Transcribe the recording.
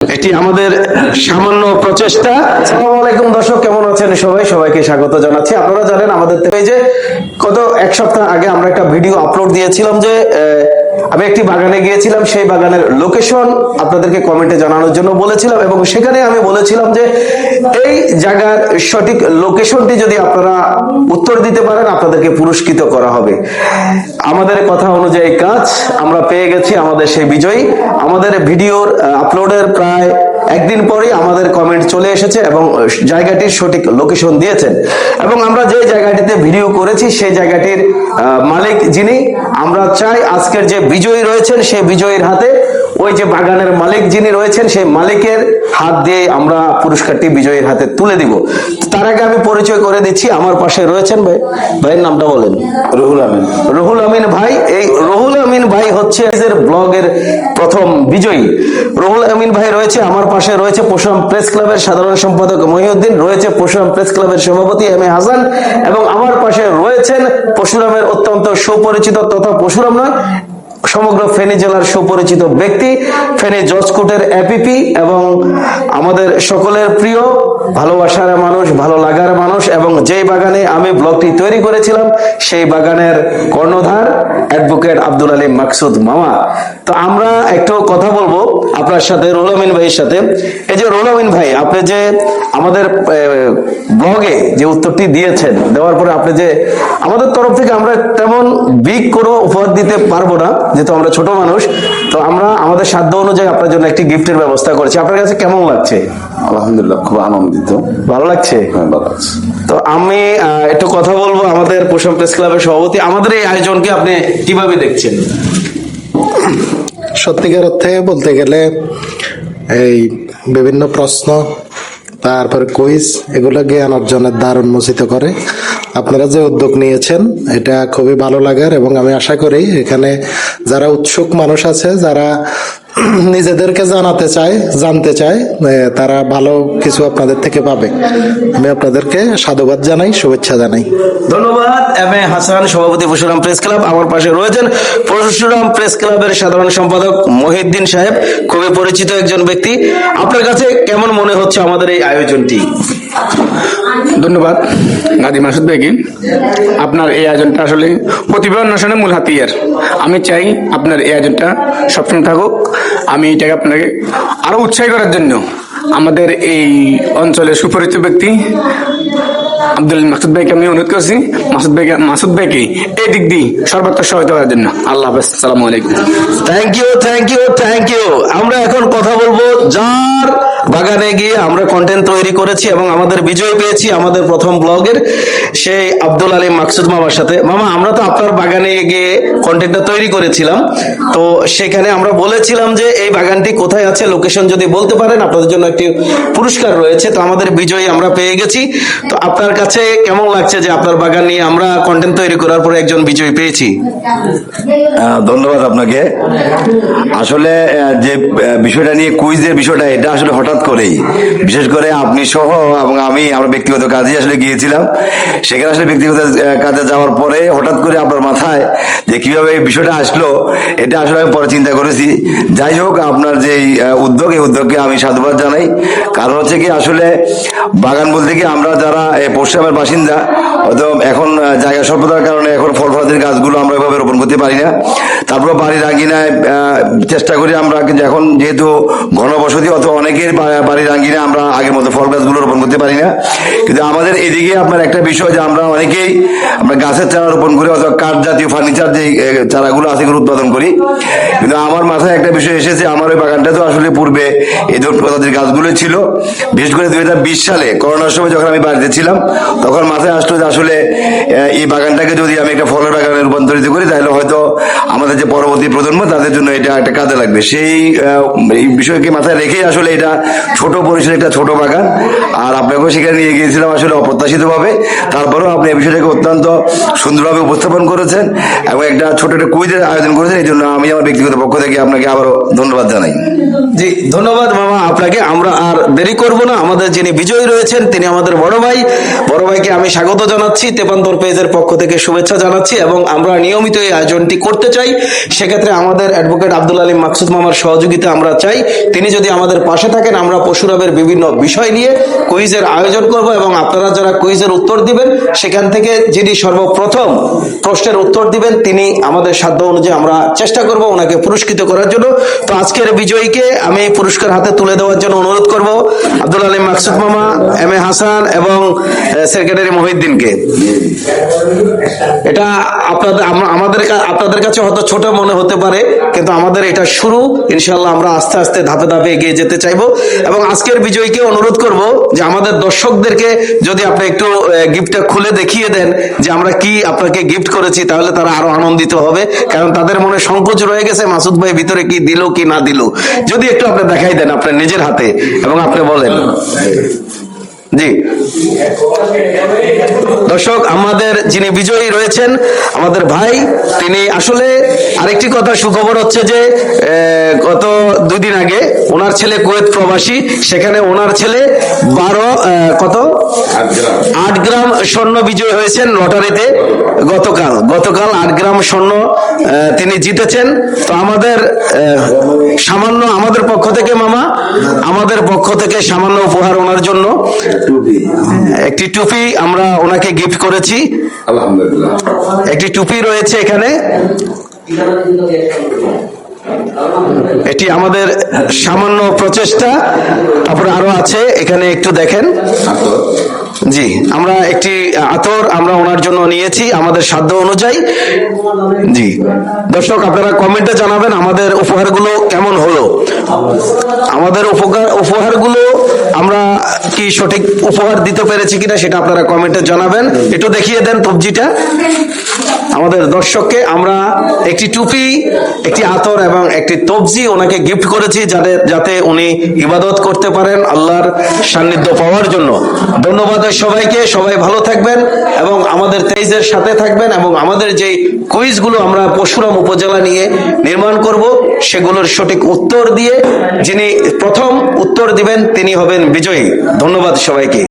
এটি আমাদের সামান্য প্রচেষ্টা। আলাইকুম দর্শক, কেমন আছেন সবাই? সবাইকে স্বাগত জানাচ্ছি। আপনারা জানেন আমাদের যে গত এক সপ্তাহ আগে আমরা একটা ভিডিও আপলোড দিয়েছিলাম যে আমি একটি বাগানে গিয়েছিলাম, সেই বাগানের লোকেশন আপনাদেরকে কমেন্টে জানানোর জন্য বলেছিলাম এবং সেখানে আমি বলেছিলাম যে এই জায়গার সঠিক লোকেশনটি যদি আপনারা উত্তর দিতে পারেন, আপনাদেরকে পুরস্কৃত করা হবে। আমাদের কথা অনুযায়ী কাজ আমরা পেয়ে গেছি আমাদের সেই বিজয়ী। আমাদের ভিডিওর আপলোডের প্রায় একদিন পরেই আমাদের কমেন্ট চলে এসেছে এবং জায়গাটির সঠিক লোকেশন দিয়েছেন। এবং আমরা যে জায়গাটিতে ভিডিও করেছি সেই জায়গাটির মালিক যিনি আমরা চাই আজকের যে বিজয়ী রয়েছেন সেই বিজয়ীর হাতে ওই যে বাগানের মালিক যিনি রয়েছেন সেই মালিকের হাত দিয়ে আমরা পুরস্কারটি বিজয়ীর হাতে তুলে দিব। তার আগে আমি পরিচয় করে দিচ্ছি আমার পাশে রয়েছেন ভাই। ভাইয়ের নামটা বলেন। রুহুল আমিন। রুহুল আমিন ভাই এই রুহুল আমিন ভাই হচ্ছে ব্লগের প্রথম বিজয়ী। রুহুল আমিন ভাই রয়েছে আমার পাশে, রয়েছে পোষণ প্রেস ক্লাবের সাধারণ সম্পাদক মহিউদ্দিন, রয়েছে পোষণ প্রেস ক্লাবের সভাপতি এম এ হাসান এবং আমার পাশে রয়েছেন পশুরামের অত্যন্ত সুপরিচিত তথা পশুরাম নয় সমগ্র ফেনী জেলার সুপরিচিত ব্যক্তি, ফেনী জজকোটের এপিপি এবং আমাদের সকলের প্রিয়, ভালোবাসার মানুষ, ভালো লাগার মানুষ এবং যেই বাগানে আমি ব্লগটি তৈরি করেছিলাম, সেই বাগানের কর্ণধার অ্যাডভোকেট আব্দুল আলী মাকসুদ মামা। তো আমরা একটু কথা বলব আপনার সাথে রুহুল আমিন ভাইয়ের সাথে। এই যে রুহুল আমিন ভাই, আপনি যে আমাদের ব্লগে যে উত্তরটি দিয়েছেন, দেওয়ার পরে আপনি যে আমাদের তরফ থেকে আমরা তেমন বিগ কোনো উপহার দিতে পারব না। যেহেতু আমরা ছোট মানুষ তো আমরা আমাদের সাধ্য অনুযায়ী আপনার জন্য একটি গিফটের ব্যবস্থা করেছি। আপনার কাছে কেমন লাগছে? আলহামদুলিল্লাহ খুব আনন্দিত। ভালো লাগছে? হ্যাঁ ভালো তো আমি আহ, একটু কথা বলব আমাদের পোষণ প্রেস ক্লাবের সভাপতি। আমাদের এই আয়োজনকে আপনি কীভাবে দেখছেন? সত্যিকার অর্থে বলতে গেলে এই বিভিন্ন প্রশ্ন তারপরে কুইজ, এগুলো জ্ঞান অর্জনের দ্বার উন্মোচিত করে। আপনারা যে উদ্যোগ নিয়েছেন, এটা খুবই ভালো লাগার এবং আমি আশা করি এখানে যারা উৎসুক মানুষ আছে, যারা নিজেদেরকে জানাতে চায় জানতে চায় তারা ভালো কিছু আপনাদের থেকে পাবে। আমি আপনাদেরকে সাধুবাদ জানাই শুভেচ্ছা জানাই। ধন্যবাদ এম এ হাসান সভাপতি পরশুরাম প্রেস ক্লাব। আমার পাশে রয়েছেন পরশুরাম প্রেস ক্লাবের সাধারণ সম্পাদক মহিউদ্দিন সাহেব। খুবই পরিচিত একজন ব্যক্তি। আপনার কাছে কেমন মনে হচ্ছে আমাদের এই আয়োজনটি? ধন্যবাদ গাজী মাসুদ বেগি আপনার এই আয়োজনটা আসলে প্রতিভা অন্বেষণের মূল হাতিয়ার। আমি চাই আপনার এই আয়োজনটা সবসময় থাকুক। আমি এটাকে আপনাকে আরও উৎসাহী করার জন্য আমাদের এই অঞ্চলের সুপরিচিত ব্যক্তি আব্দুল মাসুদ ভাইকে আমি অনুরোধ করছি। মাসুদ ভাইকে মাসুদ ভাইকে এই দিক দিয়ে সর্বাত্মক সহায়তা করার জন্য। আল্লাহ হাফেজ সালামু thank you thank you thank you আমরা এখন কথা বলব যার বাগানে গিয়ে আমরা কন্টেন্ট তৈরি করেছি এবং আমাদের বিজয় পেয়েছি আমাদের প্রথম ব্লগের সেই আব্দুল আলী মাকসুদ মামার সাথে। মামা, আমরা তো আপনার বাগানে গিয়ে কন্টেন্টটা তৈরি করেছিলাম। তো সেখানে আমরা বলেছিলাম যে এই বাগানটি কোথায় আছে লোকেশন যদি বলতে পারেন, আপনাদের জন্য একটি পুরস্কার রয়েছে। তো আমাদের বিজয়ী আমরা পেয়ে গেছি। তো আপনার কাছে কেমন লাগছে যে আপনার বাগান নিয়ে আমরা কন্টেন্ট তৈরি করার পরে একজন বিজয়ী পেয়েছি? ধন্যবাদ আপনাকে। আসলে যে বিষয়টা নিয়ে কুইজের বিষয়টা, এটা আসলে হঠাৎ করেই বিশেষ করে আপনি সহ এবং আমি, আমরা ব্যক্তিগত কাজে আসলে গিয়েছিলাম। সেখানে আসলে ব্যক্তিগত কাজে যাওয়ার পরে হঠাৎ করে আপনার মাথায় যে কীভাবে এই বিষয়টা আসলো, এটা আসলে আমি পরে চিন্তা করেছি। যাই হোক, আপনার যে উদ্যোগ, এই উদ্যোগকে আমি সাধুবাদ জানাই। কারণ হচ্ছে কি, আসলে বাগান বলতে কি, আমরা যারা পশ্চিমের বাসিন্দা হয়তো এখন জায়গা স্বল্পতার কারণে এখন ফল ফলাদির গাছগুলো আমরা এভাবে রোপণ করতে পারি না। তারপর বাড়ির আঙ্গিনায় চেষ্টা করি আমরা কিন্তু এখন যেহেতু ঘনবসতি, অথবা অনেকের বাড়ির আঙ্গিনায় আমরা আগের মতো ফল গাছগুলো রোপণ করতে পারি না। কিন্তু আমাদের এদিকে আপনার একটা বিষয় যে আমরা অনেকেই আমরা গাছের চারা রোপণ করি, অথবা কাঠ জাতীয় ফার্নিচার যে চারাগুলো আছে এগুলো উৎপাদন করি। কিন্তু আমার মাথায় একটা বিষয় এসেছে, আমার ওই বাগানটা তো আসলে পূর্বে এই প্রজাতির গাছগুলো ছিল। বিশেষ করে দু হাজার বিশ সালে করোনার সময় যখন আমি বাড়িতে ছিলাম, তখন মাথায় আসলো যে আসলে এই বাগানটাকে যদি আমি একটা ফলের বাগানে রূপান্তরিত করি, তাহলে হয়তো আমাদের যে পরবর্তী প্রজন্ম, তাদের জন্য এটা একটা কাজে লাগবে। সেই বিষয়কে মাথায় রেখেই আসলে এটা ছোট পরিসরে একটা ছোট বাগান। আর আপনাকেও সেখানে নিয়ে গিয়েছিলাম আসলে অপ্রত্যাশিত ভাবে তারপরেও আপনি এই বিষয়টাকে অত্যন্ত সুন্দরভাবে উপস্থাপন করেছেন এবং একটা ছোট একটা কুইজের আয়োজন করেছেন। এই জন্য আমি আমার ব্যক্তিগত পক্ষ থেকে আপনাকে আবারও ধন্যবাদ জানাই। জি, ধন্যবাদ মামা আপনাকে। আমরা আর দেরি করব না। আমাদের যিনি বিজয়ী রয়েছেন, তিনি আমাদের বড় ভাই। বড় ভাইকে আমি স্বাগত জানাচ্ছি। তেপান্তর পেজের পক্ষ থেকে শুভেচ্ছা জানাচ্ছি এবং আমরা নিয়মিত এই আয়োজনটি করতে চাই, সেক্ষেত্রে আমাদের অ্যাডভোকেট আব্দুল আলী মাকসুদ মামার সহযোগিতা আমরা চাই। তিনি যদি আমাদের পাশে থাকেন, আমরা পশুরাবের বিভিন্ন বিষয় নিয়ে কুইজের আয়োজন করব এবং আপনারা যারা কুইজের উত্তর দিবেন, সেখান থেকে যিনি সর্বপ্রথম প্রশ্নের উত্তর দিবেন, তিনি আমাদের সাধ্য অনুযায়ী আমরা চেষ্টা করব ওনাকে পুরস্কৃত করার জন্য। তো আজকের বিজয়ীকে আমি পুরস্কার হাতে তুলে দেওয়ার জন্য অনুরোধ করব। আব্দুল আলী মাকসুদ মামা, এম এ হাসান এবং সেক্রেটারি মহিউদ্দিনকে। এটা আপনাদের, আম- আমাদের কা- আপনাদের কাছে হয়তো ছোট মনে হতে পারে, কিন্তু আমাদের এটা শুরু। ইনশাল্লাহ আমরা আস্তে আস্তে ধাপে ধাপে এগিয়ে যেতে চাইব। এবং আজকের বিজয়ীকে অনুরোধ করব যে আমাদের দর্শকদেরকে যদি আপনি একটু গিফটটা খুলে দেখিয়ে দেন যে আমরা কি আপনাকে গিফট করেছি, তাহলে তারা আরও আনন্দিত হবে। কারণ তাদের মনে সংকোচ রয়ে গেছে, মাসুদ ভাই ভিতরে কি দিল কি না দিল। যদি একটু আপনি দেখাই দেন আপনার নিজের হাতে, এবং আপনি বলেন। জি। দর্শক, আমাদের যিনি বিজয়ী রয়েছেন, আমাদের ভাই, তিনি আসলে আরেকটি কথা সুখবর হচ্ছে যে গত দুই দিন আগে ওনার ছেলে কুয়েত প্রবাসী সেখানে ওনার ছেলে বারো কত? আট গ্রাম। স্বর্ণ বিজয় হয়েছেন লটারিতে গতকাল। গতকাল আট গ্রাম স্বর্ণ তিনি জিতেছেন। তো আমাদের সামান্য আমাদের পক্ষ থেকে মামা আমাদের পক্ষ থেকে সামান্য উপহার ওনার জন্য। একটি টুপি আমরা ওনাকে গিফট করেছি। একটি টুপি রয়েছে এখানে। এটি আমাদের সামান্য প্রচেষ্টা। তারপরে আরও আছে, এখানে একটু দেখেন। জি, আমরা একটি আতর আমরা ওনার জন্য নিয়েছি, আমাদের সাধ্য অনুযায়ী। জি, দর্শক, আপনারা কমেন্টে জানাবেন আমাদের উপহারগুলো কেমন হলো। আমাদের উপকার উপহারগুলো আমরা কি সঠিক উপহার দিতে পেরেছি কিনা সেটা আপনারা কমেন্টে জানাবেন। একটু দেখিয়ে দেন পবজিটা আমাদের দর্শককে আমরা একটি টুপি, একটি আতর এবং একটি তবজি ওনাকে গিফট করেছি যাতে যাতে উনি ইবাদত করতে পারেন আল্লাহর সান্নিধ্য পাওয়ার জন্য। ধন্যবাদ সবাইকে, সবাই ভালো থাকবেন এবং আমাদের তেইজের সাথে থাকবেন এবং আমাদের যে কুইজগুলো আমরা পরশুরাম উপজেলা নিয়ে নির্মাণ করব, সেগুলোর সঠিক উত্তর দিয়ে যিনি প্রথম উত্তর দিবেন, তিনি হবেন বিজয়ী। ধন্যবাদ সবাইকে।